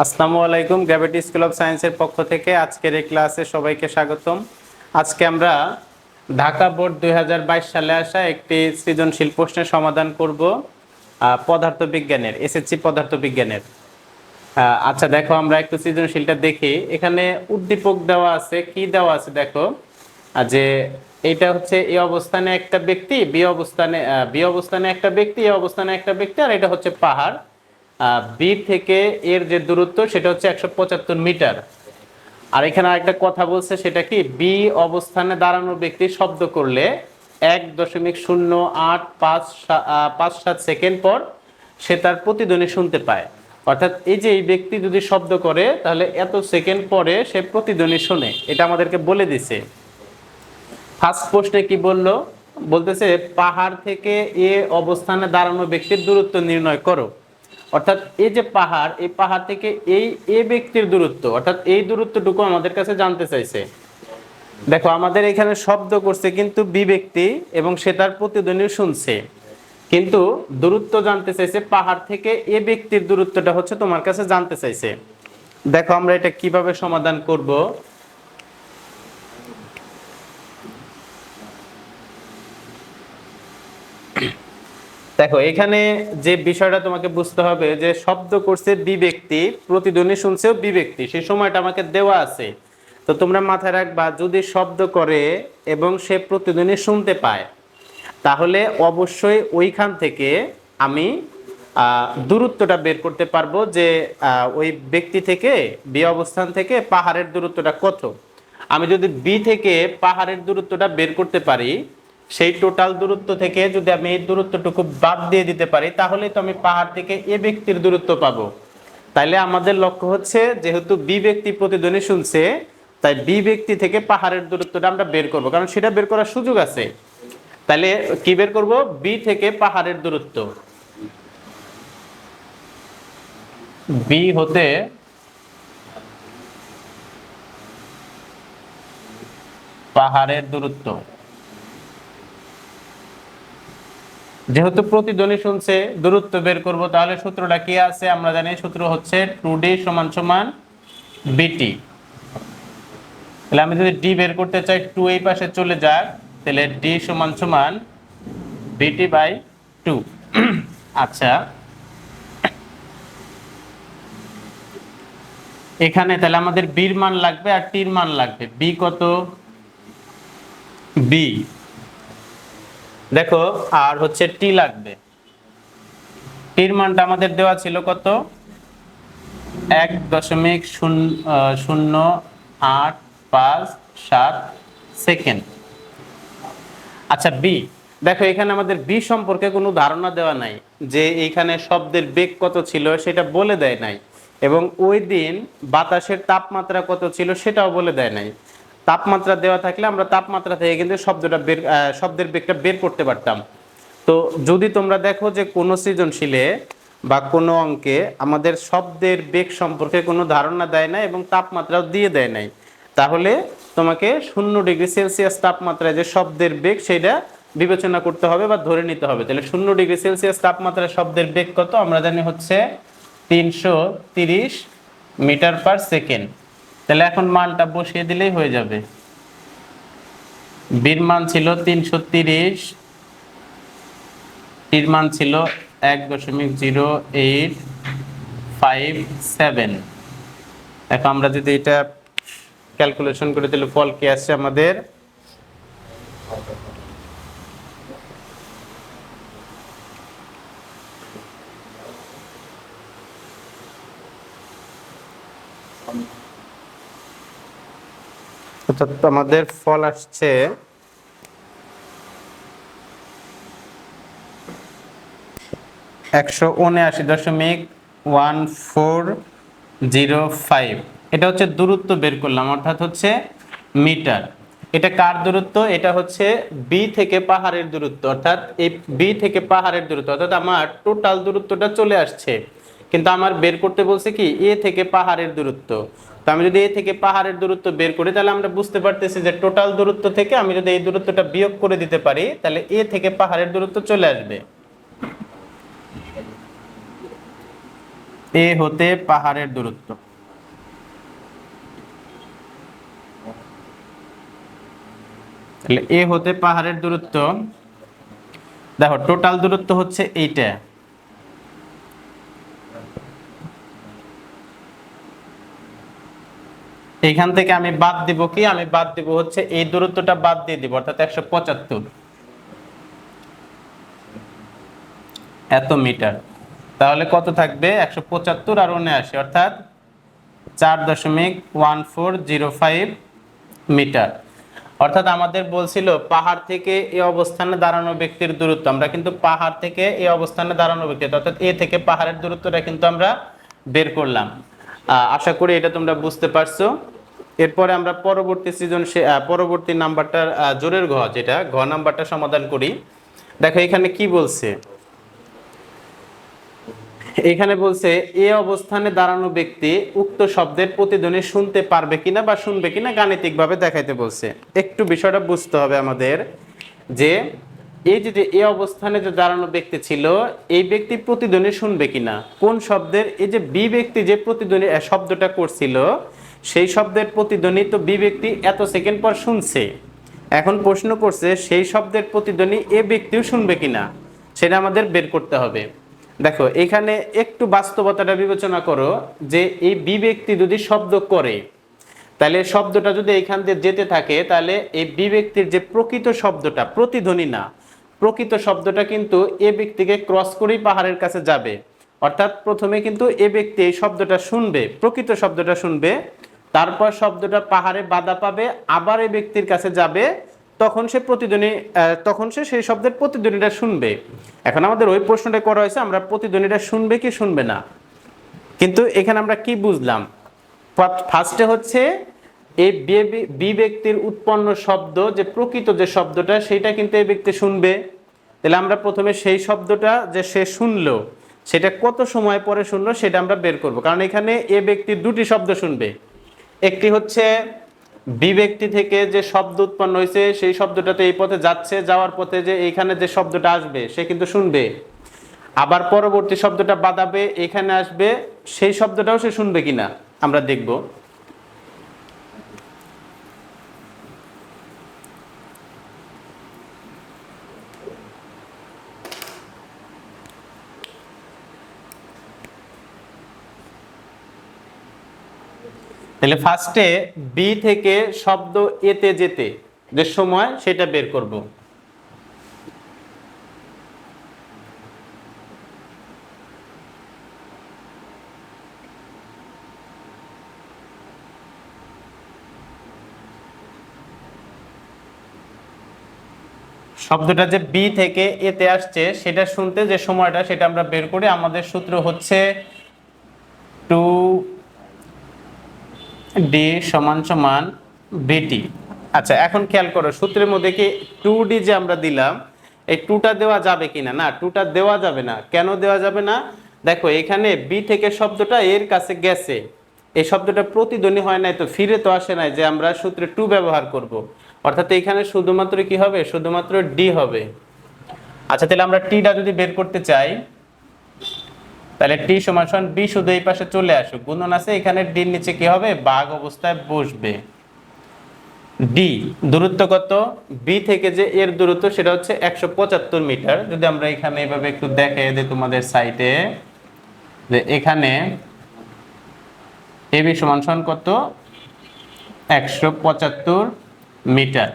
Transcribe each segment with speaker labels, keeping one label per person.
Speaker 1: আসসালামু আলাইকুম gravity school of সায়েন্সের পক্ষ থেকে আজকের এই ক্লাসে সবাইকে স্বাগতম। আজকে আমরা ঢাকা বোর্ড দুই হাজার বাইশ সালে আসা একটি সৃজনশীল প্রশ্নের সমাধান করব পদার্থবিজ্ঞানের এসএসসি পদার্থবিজ্ঞানের। আচ্ছা দেখো, আমরা একটু সৃজনশীলটা দেখি। এখানে উদ্দীপক দেওয়া আছে, কি দেওয়া আছে দেখো? যে এইটা হচ্ছে এই অবস্থানে একটা ব্যক্তি, বি অবস্থানে বি অবস্থানে একটা ব্যক্তি এই অবস্থানে একটা ব্যক্তি, আর এটা হচ্ছে পাহাড়। বি থেকে এর যে দূরত্ব, সেটা হচ্ছে একশো পঁচাত্তর মিটার। আর এখানে আরেকটা কথা বলছে, সেটা কি? বি অবস্থানে দাঁড়ানো ব্যক্তি শব্দ করলে এক দশমিক শূন্য আট পাঁচ পাঁচ সাত সেকেন্ড পর সে তার প্রতিধ্বনি শুনতে পায়। অর্থাৎ এই যে এই ব্যক্তি যদি শব্দ করে, তাহলে এত সেকেন্ড পরে সে প্রতিধ্বনি শোনে। এটা আমাদেরকে বলে দিছে। ফার্স্ট প্রশ্নে কি বলল? বলতেছে, পাহাড় থেকে এ অবস্থানে দাঁড়ানো ব্যক্তির দূরত্ব নির্ণয় করো। অর্থাৎ এই যে পাহাড়, এই পাহাড় থেকে এই এ ব্যক্তির দূরত্ব, অর্থাৎ এই দূরত্বটুকু আমাদের কাছে জানতে চাইছে। দেখো, আমাদের এখানে শব্দ করছে, কিন্তু বি ব্যক্তি এবং সে তার প্রতিধ্বনি শুনছে। কিন্তু দূরত্ব জানতে চাইছে, পাহাড় থেকে এ ব্যক্তির দূরত্বটা হচ্ছে তোমার কাছে জানতে চাইছে। দেখো, আমরা এটা কীভাবে সমাধান করব? দেখো, এখানে যে বিষয়টা তোমাকে বুঝতে হবে যে শব্দ করছে বিব্যক্তি, প্রতিধ্বনি শুনছেও বি ব্যক্তি সেই সময়টা আমাকে দেওয়া আছে। তো তোমরা মাথায় রাখবা, যদি শব্দ করে এবং সে প্রতিধ্বনি শুনতে পায়, তাহলে অবশ্যই ওইখান থেকে আমি দূরত্বটা বের করতে পারব যে ওই ব্যক্তি থেকে, বি অবস্থান থেকে পাহাড়ের দূরত্বটা কত। আমি যদি বি থেকে পাহাড়ের দূরত্বটা বের করতে পারি সেই টোটাল দূরত্ব থেকে যদি আমি এই দূরত্বটুকু বাদ দিয়ে দিতে পারি, তাহলে তো আমি পাহাড় থেকে এ ব্যক্তির দূরত্ব পাবো। তাইলে আমাদের লক্ষ্য হচ্ছে, যেহেতু বি ব্যক্তি প্রতিধ্বনি শুনছে, তাই বি ব্যক্তি থেকে পাহাড়ের দূরত্বটা আমরা বের করব, কারণ সেটা বের করার সুযোগ আছে। তাহলে কি বের করব? বি থেকে পাহাড়ের দূরত্ব। বি হতে পাহাড়ের দূরত্ব। যেহেতু প্রতিধ্বনি শুনছে, দূরত্ব বের করব, তাহলে সূত্রটা কি আছে? আমরা জানি সূত্র হচ্ছে টু ডি সমান সমান বিটি। তাহলে আমি যদি ডি বের করতে চাই, টু এই পাশে চলে যাক, তাহলে ডি সমান সমান বিটি বাই টু। আচ্ছা। এখানে তাহলে আমাদের বির মান লাগবে আর টির মান লাগবে। বি কত? বি। দেখো, আর হচ্ছে টি লাগবে। টির মানটা আমাদের দেওয়া ছিল কত? এক দশমিক শূন্য আট পাঁচ সাত সেকেন্ড। আচ্ছা বি। দেখো, এখানে আমাদের বি সম্পর্কে কোনো ধারণা দেওয়া নাই, যে এইখানে শব্দের বেগ কত ছিল সেটা বলে দেয় নাই, এবং ওই দিন বাতাসের তাপমাত্রা কত ছিল সেটাও বলে দেয় নাই। তাপমাত্রা দেওয়া থাকলে আমরা তাপমাত্রা থেকে কিন্তু শব্দটা বের শব্দের বেগটা বের করতে পারতাম। তো যদি তোমরা দেখো যে কোনো সৃজনশীলে বা কোনো অঙ্কে আমাদের শব্দের বেগ সম্পর্কে কোনো ধারণা দেয় না এবং তাপমাত্রাও দিয়ে দেয় নাই, তাহলে তোমাকে শূন্য ডিগ্রি সেলসিয়াস তাপমাত্রায় যে শব্দের বেগ সেটা বিবেচনা করতে হবে বা ধরে নিতে হবে। তাহলে শূন্য ডিগ্রি সেলসিয়াস তাপমাত্রায় শব্দের বেগ কত? আমরা জানি হচ্ছে তিনশো মিটার পার সেকেন্ড। তাহলে এখন মানটা বসিয়ে দিলেই হয়ে যাবে। বীর মান ছিল তিনশো তিরিশ টির মান ছিল এক দশমিক জিরো এইট ফাইভ সেভেন। এখন আমরা যদি এটা ক্যালকুলেশন করে তাহলে ফল কি আসছে আমাদের? অর্থাৎ আমাদের ফল আসছে। একশো উনআশি দশমিক ওয়ান ফোর জিরো ফাইভ। এটা হচ্ছে দূরত্ব বের করলাম, অর্থাৎ হচ্ছে মিটার। এটা কার দূরত্ব? এটা হচ্ছে বি থেকে পাহাড়ের দূরত্ব, অর্থাৎ এই বি থেকে পাহাড়ের দূরত্ব, অর্থাৎ আমার টোটাল দূরত্বটা চলে আসছে। কিন্তু আমার বের করতে বলছে কি? এ থেকে পাহাড়ের দূরত্ব। তো আমি যদি এ থেকে পাহাড়ের দূরত্ব বের করি, তাহলে আমরা বুঝতে পারতেছি যে টোটাল দূরত্ব থেকে আমি যদি এই দূরত্বটা বিয়োগ করে দিতে পারি, তাহলে এ থেকে পাহাড়ের দূরত্ব চলে আসবে। এ হতে পাহাড়ের দূরত্ব। তাহলে এ হতে পাহাড়ের দূরত্ব, দেখো, টোটাল দূরত্ব হচ্ছে এইটা। এইখান থেকে আমি বাদ দিব কি? আমি বাদ দিব হচ্ছে এই দূরত্বটা বাদ দিয়ে দিব, অর্থাৎ একশো পঁচাত্তর। এত মিটার। তাহলে কত থাকবে? একশো পঁচাত্তর আর উনআশি, অর্থাৎ চার দশমিক one four zero five metre. অর্থাৎ আমাদের বলছিল পাহাড় থেকে এই অবস্থানে দাঁড়ানো ব্যক্তির দূরত্ব। আমরা কিন্তু পাহাড় থেকে এই অবস্থানে দাঁড়ানো ব্যক্তি, অর্থাৎ এ থেকে পাহাড়ের দূরত্বটা কিন্তু আমরা বের করলাম। আশা করি এটা তোমরা বুঝতে পারছ। এরপরে আমরা পরবর্তী সিজন পরবর্তী নাম্বারটার জোরের ঘ যেটা, ঘ নাম্বারটা সমাধান করি। দেখো, এখানে কি বলছে? এখানে বলছে, এ অবস্থানে দাঁড়ানো ব্যক্তি উক্ত শব্দের প্রতিধ্বনি শুনতে পারবে কিনা বা শুনবে কিনা গাণিতিকভাবে দেখাইতে বলছে। একটু বিষয়টা বুঝতে হবে আমাদের যে এই যে যে এ অবস্থানে যে দাঁড়ানো ব্যক্তি ছিল, এই ব্যক্তি প্রতিধ্বনি শুনবে কিনা? কোন শব্দের, এই যে বি ব্যক্তি যে প্রতিধ্বনি শব্দটা করছিল, সেই শব্দের প্রতিধ্বনি তো বি ব্যক্তি এত সেকেন্ড পর শুনছে। এখন প্রশ্ন করছে, সেই শব্দের প্রতিধ্বনি এ ব্যক্তিও শুনবে কিনা? সেটা আমাদের বের করতে হবে। দেখো, এখানে একটু বাস্তবতাটা বিবেচনা করো, যে এই বি ব্যক্তি যদি শব্দ করে, তাহলে শব্দটা যদি এইখান দিয়ে যেতে থাকে, তাহলে এই বি ব্যক্তির যে প্রকৃত শব্দটা, প্রতিধ্বনি না প্রকৃত শব্দটা কিন্তু এ ব্যক্তিকে ক্রস করেই পাহাড়ের কাছে যাবে। অর্থাৎ প্রথমে কিন্তু এ ব্যক্তি এই শব্দটা শুনবে, প্রকৃত শব্দটা শুনবে, তারপর শব্দটা পাহাড়ে বাধা পাবে, আবার এ ব্যক্তির কাছে যাবে, তখন সে প্রতিধ্বনি তখন সে সেই শব্দের প্রতিধ্বনিটা শুনবে। এখন আমাদের ওই প্রশ্নটা করা হয়েছে, আমরা প্রতিধ্বনিটা শুনবে কি শুনবে না? কিন্তু এখানে আমরা কি বুঝলাম? ফার্স্টে হচ্ছে এই বি- ব্যক্তির উৎপন্ন শব্দ, যে প্রকৃত যে শব্দটা সেটা কিন্তু এই ব্যক্তি শুনবে। তাহলে আমরা প্রথমে সেই শব্দটা যে সে শুনলো, সেটা কত সময় পরে শুনলো, সেটা আমরা বের করব। কারণ এখানে এ ব্যক্তির দুটি শব্দ শুনবে। একটি হচ্ছে বি ব্যক্তি থেকে যে শব্দ উৎপন্ন হয়েছে, সেই শব্দটা তো এই পথে যাচ্ছে, যাওয়ার পথে যে এইখানে যে শব্দটা আসবে, সে কিন্তু শুনবে। আবার পরবর্তী শব্দটা বাদাবে এখানে আসবে, সেই শব্দটাও সে শুনবে কিনা, আমরা দেখব। তাহলে ফার্স্টে বি থেকে শব্দ এতে যেতে যে সময় সেটা বের করব। শব্দটা যে বি থেকে এতে আসছে, সেটা শুনতে যে সময়টা সেটা আমরা বের করি আমাদের সূত্র হচ্ছে টু ডি সমান সমান বিটি আচ্ছা এখন খেয়াল করো, সূত্রের মধ্যে কি টু ডি যে আমরা দিলাম, এই টুটা দেওয়া যাবে কিনা? না টুটা দেওয়া যাবে না। কেন দেওয়া যাবে না? দেখো, এখানে বি থেকে শব্দটা এর কাছে গেছে। এই শব্দটা প্রতিধ্বনি হয় নাই তো, ফিরে তো আসে নাই যে আমরা সূত্রে টু ব্যবহার করব। অর্থাৎ এখানে শুধুমাত্র কি হবে? শুধুমাত্র ডি হবে। আচ্ছা তাহলে আমরা টিটা যদি বের করতে চাই তাহলে টি সমান সমান বি শুধু এই পাশে চলে আসুক। গুণন আছে, এখানে ডির নিচে কি হবে? বাঘ অবস্থায় বসবে। ডি দূরত্ব কত? বি থেকে যে এর দূরত্ব, সেটা হচ্ছে একশো পঁচাত্তর মিটার। যদি আমরা এখানে এভাবে একটু দেখে দিই তোমাদের সাইটে, যে এখানে এ বি সমান সমান কত? একশো পঁচাত্তর মিটার।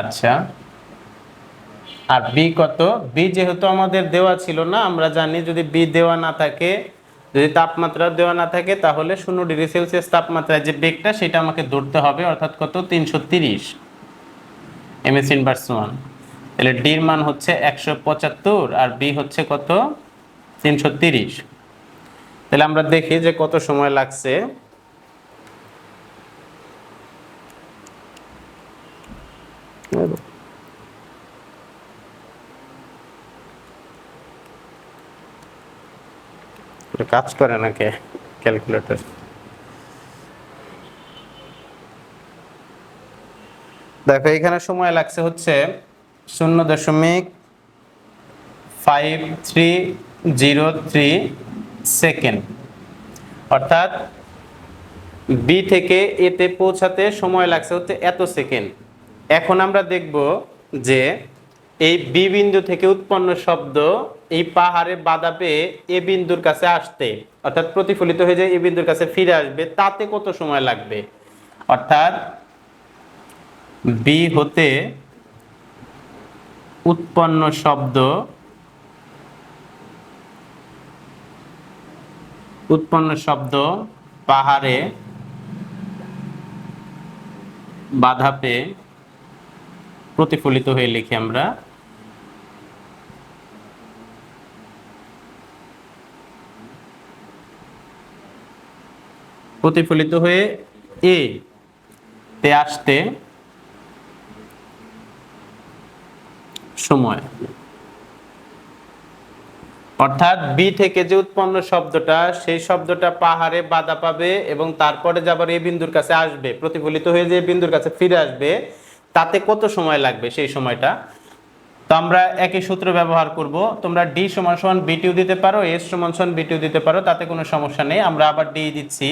Speaker 1: আচ্ছা। আর বি কত? বি যেহেতু আমাদের দেওয়া ছিল না, আমরা জানি যদি বি দেওয়া না থাকে, যদি তাপমাত্রা দেওয়া না থাকে, তাহলে শূন্য ডিগ্রি সেলসিয়াস তাপমাত্রায় যে বেগটা, সেটা আমাকে ধরতে হবে, অর্থাৎ কত? তিনশো তিরিশ। এম এস ইনভার্স ওয়ান তাহলে ডির মান হচ্ছে একশো পঁচাত্তর, আর বি হচ্ছে কত? তিনশো তিরিশ। তাহলে আমরা দেখি যে কত সময় লাগছে। কাজ করে নাকি ক্যালকুলেটর দেখো, এখানে সময় লাগছে হচ্ছে শূন্য দশমিক five three zero three second অর্থাৎ বি থেকে এতে পৌঁছাতে সময় লাগছে হচ্ছে এত সেকেন্ড এখন আমরা দেখব যে এই বি বিন্দু থেকে উৎপন্ন শব্দ এই পাহাড়ে বাধা পেয়ে এ বিন্দুর কাছে আসতে, অর্থাৎ প্রতিফলিত হয়ে যায় এ বিন্দুর কাছে ফিরে আসবে, তাতে কত সময় লাগবে? অর্থাৎ বি হতে উৎপন্ন শব্দ উৎপন্ন শব্দ পাহাড়ে বাধা পেয়ে প্রতিফলিত হয়ে লিখি আমরা প্রতিফলিত হয়ে এ তে আসতে সময়। অর্থাৎ বি থেকে যে উৎপন্ন শব্দটা, সেই শব্দটা পাহাড়ে বাধা পাবে এবং তারপরে যাবার এই বিন্দুর কাছে আসবে, প্রতিফলিত হয়ে যে বিন্দুর কাছে ফিরে আসবে, তাতে কত সময় লাগবে সেই সময়টা? তো আমরা একই সূত্র ব্যবহার করব। তোমরা ডি সমান সমান বিটিউ দিতে পারো এস সমান সমান বিটিউ দিতে পারো, তাতে কোনো সমস্যা নেই। আমরা আবার ডি দিচ্ছি।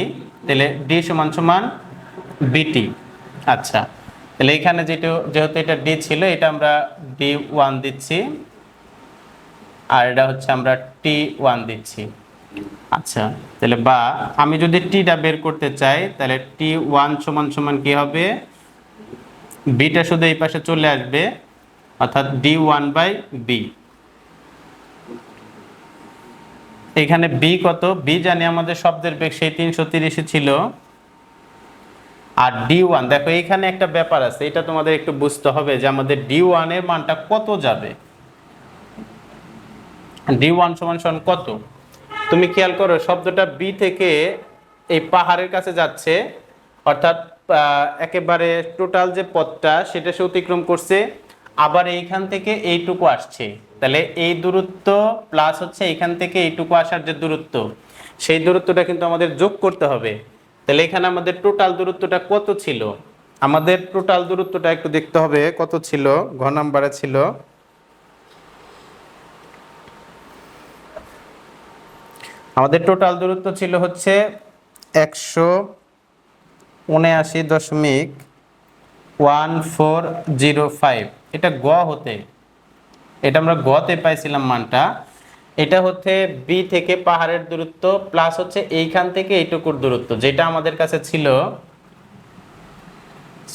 Speaker 1: তাহলে ডি সমান সমান বিটি আচ্ছা তাহলে এখানে যেটা যেহেতু এটা ডি ছিল, এটা আমরা ডি ওয়ান দিচ্ছি। আর এটা হচ্ছে আমরা টি ওয়ান দিচ্ছি। আচ্ছা তাহলে বা, আমি যদি টিটা বের করতে চাই, তাহলে টি ওয়ান সমান সমান কি হবে? বিটা শুধু এই পাশে চলে আসবে। অর্থাৎ ডি ওয়ান বাই বি এখানে বি কত? বি জানি আমাদের শব্দের বেগ, সেই তিনশো তিরিশে ছিল। আর ডি ওয়ান দেখো এখানে একটা ব্যাপার আছে, এটা তোমাদের একটু বুঝতে হবে যে আমাদের ডি ওয়ানের মানটা কত যাবে? ডি ওয়ান সমান সমান কত? তুমি খেয়াল করো, শব্দটা বি থেকে এই পাহাড়ের কাছে যাচ্ছে, অর্থাৎ একেবারে টোটাল যে পথটা, সেটা সে অতিক্রম করছে আবার এইখান থেকে এইটুকু আসছে। তাহলে এই দূরত্ব প্লাস হচ্ছে এইখান থেকে এইটুকু আসার যে দূরত্ব, সেই দূরত্বটা কিন্তু আমাদের যোগ করতে হবে। তাহলে এখানে আমাদের টোটাল দূরত্বটা কত ছিল? আমাদের টোটাল দূরত্বটা একটু দেখতে হবে, কত ছিল? ঘ নাম্বারে ছিল। আমাদের টোটাল দূরত্ব ছিল হচ্ছে একশো উনআশি দশমিক ওয়ান ফোর জিরো ফাইভ। এটা গ হতে, এটা আমরা গতে পাইছিলাম মানটা, এটা হচ্ছে বি থেকে পাহাড়ের দূরত্ব প্লাস হচ্ছে এইখান থেকে এইটুকুর দূরত্ব, যেটা আমাদের কাছে ছিল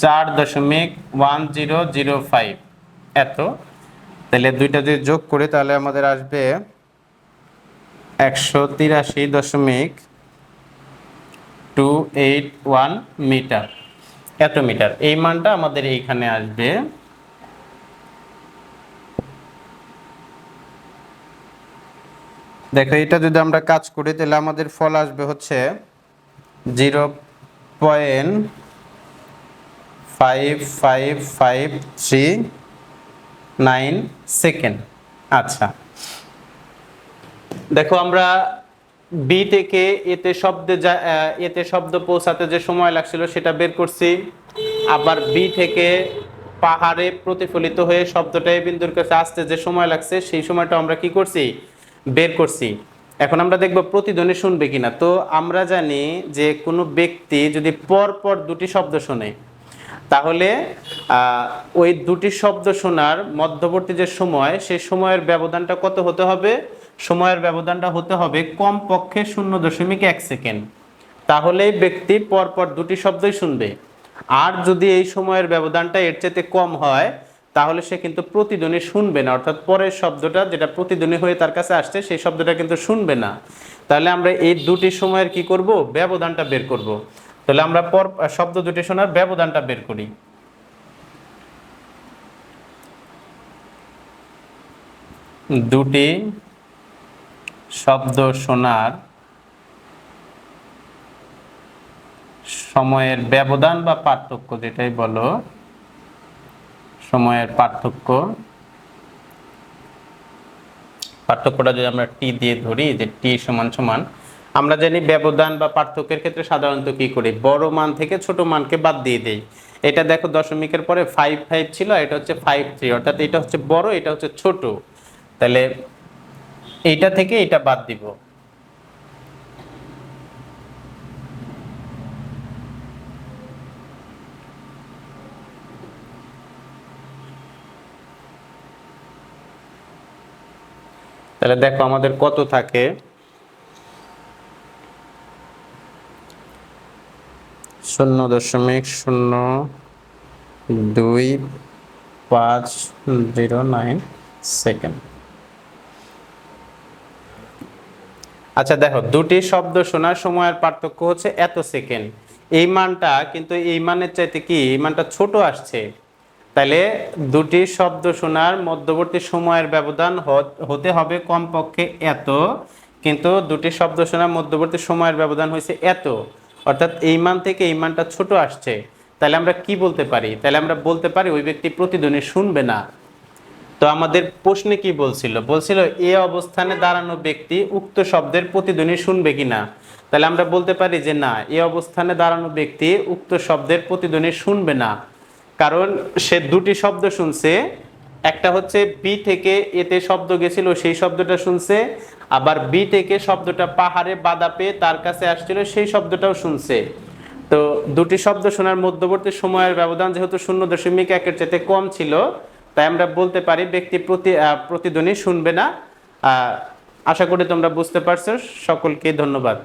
Speaker 1: চার দশমিক ওয়ান জিরো জিরো ফাইভ। এত? তাহলে দুইটা যদি যোগ করি তাহলে আমাদের আসবে একশো তিরাশি দশমিক টু এইট ওয়ান মিটার, এত মিটার। এই মানটা আমাদের এইখানে আসবে দেখো, এটা যদি আমরা কাজ করি, তাহলে আমাদের ফল আসবে হচ্ছে zero point five five five three nine second. আচ্ছা। দেখো, আমরা বি থেকে এতে শব্দে যা এতে শব্দ পৌঁছাতে যে সময় লাগছিল, সেটা বের করছি। আবার বি থেকে পাহাড়ে প্রতিফলিত হয়ে শব্দটা বিন্দুর কাছে আসতে যে সময় লাগছে, সেই সময়টা আমরা কি করছি? বের করছি। এখন আমরা দেখব প্রতিধ্বনি শুনবে কিনা। তো আমরা জানি যে কোনো ব্যক্তি যদি পর পর দুটি শব্দ শোনে, তাহলে ওই দুটি শব্দ শোনার মধ্যবর্তী যে সময়, সেই সময়ের ব্যবধানটা কত হতে হবে? সময়ের ব্যবধানটা হতে হবে কমপক্ষে শূন্য দশমিক এক সেকেন্ড। তাহলেই ব্যক্তি পরপর দুটি শব্দই শুনবে। আর যদি এই সময়ের ব্যবধানটা এর চাইতে কম হয় তাহলে সে কিন্তু প্রতিধ্বনি শুনবে না। অর্থাৎ পরের শব্দটা যেটা প্রতিধ্বনি হয়ে তার কাছে আসছে, সেই শব্দটা কিন্তু শুনবে না। তাহলে আমরা এই দুটি সময়ের কি করব? ব্যবধানটা বের করব। তাহলে আমরা পর শব্দ দুটি শোনার ব্যবধানটা বের করি। দুটি শব্দ শোনার সময়ের ব্যবধান বা পার্থক্য যেটাই বলো সময়ের পার্থক্য। পার্থক্যটা যদি আমরা টি দিয়ে ধরি, যে টি সমান সমান, আমরা জানি ব্যবধান বা পার্থক্যের ক্ষেত্রে সাধারণত কি করি? বড় মান থেকে ছোট মানকে বাদ দিয়ে দেই। এটা দেখো দশমিকের পরে ফাইভ ফাইভ ছিল, এটা হচ্ছে ফাইভ থ্রি অর্থাৎ এটা হচ্ছে বড়, এটা হচ্ছে ছোট। তাহলে এইটা থেকে এটা বাদ দিব। তাহলে দেখো আমাদের কত থাকে? শূন্য দশমিক শূন্য দুই পাঁচ জিরো নাইন সেকেন্ড। আচ্ছা দেখো, দুটি শব্দ শোনার সময়ের পার্থক্য হচ্ছে এত সেকেন্ড। এই মানটা কিন্তু এই মানের চাইতে কি? এই মানটা ছোট আসছে। তাহলে দুটি শব্দ শোনার মধ্যবর্তী সময়ের ব্যবধান হতে হবে কমপক্ষে এত, কিন্তু দুটি শব্দ শোনার মধ্যবর্তী সময়ের ব্যবধান হয়েছে এত। অর্থাৎ এই মান থেকে এই মানটা ছোট আসছে। তাহলে আমরা কি বলতে পারি? তাহলে আমরা বলতে পারি ওই ব্যক্তি প্রতিধ্বনি শুনবে না। তো আমাদের প্রশ্নে কি বলছিল? বলছিল, এ অবস্থানে দাঁড়ানো ব্যক্তি উক্ত শব্দের প্রতিধ্বনি শুনবে কিনা? তাহলে আমরা বলতে পারি যে না, এ অবস্থানে দাঁড়ানো ব্যক্তি উক্ত শব্দের প্রতিধ্বনি শুনবে না। কারণ সে দুটি শব্দ শুনছে, একটা হচ্ছে বি থেকে এতে শব্দ গেছিল, সেই শব্দটা শুনছে, আবার বি থেকে শব্দটা পাহাড়ে বাধা পেয়ে তার কাছে আসছিল, সেই শব্দটাও শুনছে। তো দুটি শব্দ শোনার মধ্যবর্তী সময়ের ব্যবধান যেহেতু শূন্য দশমিক একের চাইতে কম ছিল, তাই আমরা বলতে পারি ব্যক্তি প্রতি প্রতিধ্বনি শুনবে না। আশা করি তোমরা বুঝতে পারছ। সকলকে ধন্যবাদ।